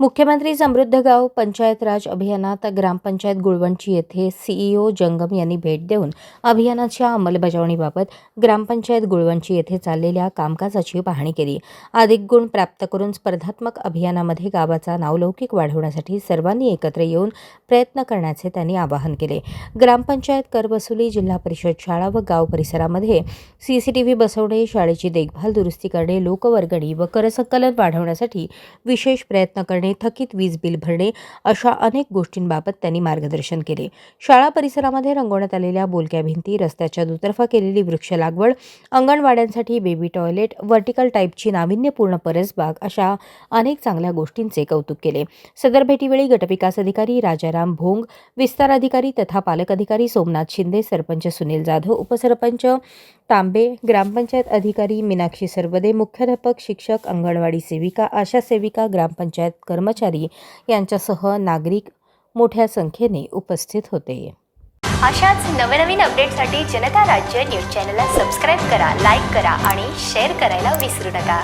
मुख्यमंत्री समृद्ध गाव पंचायत राज अभियानात ग्रामपंचायत गुळवंची येथे सीईओ जंगम यांनी भेट देऊन अभियानाच्या अंमलबजावणीबाबत ग्रामपंचायत गुळवंची येथे चाललेल्या कामकाजाची पाहणी केली. अधिक गुण प्राप्त करून स्पर्धात्मक अभियानामध्ये गावाचा नावलौकिक वाढवण्यासाठी सर्वांनी एकत्र येऊन प्रयत्न करण्याचे त्यांनी आवाहन केले. ग्रामपंचायत करवसुली जिल्हा परिषद शाळा व गाव परिसरामध्ये सीसीटीव्ही बसवणे शाळेची देखभाल दुरुस्ती करणे लोकवर्गणी व करसंकलन वाढवण्यासाठी विशेष प्रयत्न करणे करणे थकीत वीज बिल भरणे अशा अनेक गोष्टींबाबत त्यांनी मार्गदर्शन केले. शाळा परिसरामध्ये रंगवण्यात आलेल्या बोलक्या भिंती रस्त्याच्या दुतर्फा केलेली वृक्ष लागवड अंगणवाड्यांसाठी बेबी टॉयलेट व्हर्टिकल टाईपची नाविन्यपूर्ण परसबाग अशा अनेक चांगल्या गोष्टींचे कौतुक केले. सदर भेटीवेळी गटविकास अधिकारी राजाराम भोंग विस्तार अधिकारी तथा पालक अधिकारी सोमनाथ शिंदे सरपंच सुनील जाधव उपसरपंच तांबे ग्रामपंचायत अधिकारी मीनाक्षी सरवदे मुख्याध्यापक शिक्षक अंगणवाडी सेविका आशा सेविका ग्रामपंचायत कर्मचारी यांच्यासह नागरिक मोठ्या संख्येने उपस्थित होते. अशाच नवनवीन अपडेटसाठी जनता राज्य न्यूज चॅनलला सबस्क्राईब करा लाईक करा आणि शेअर करायला विसरू नका.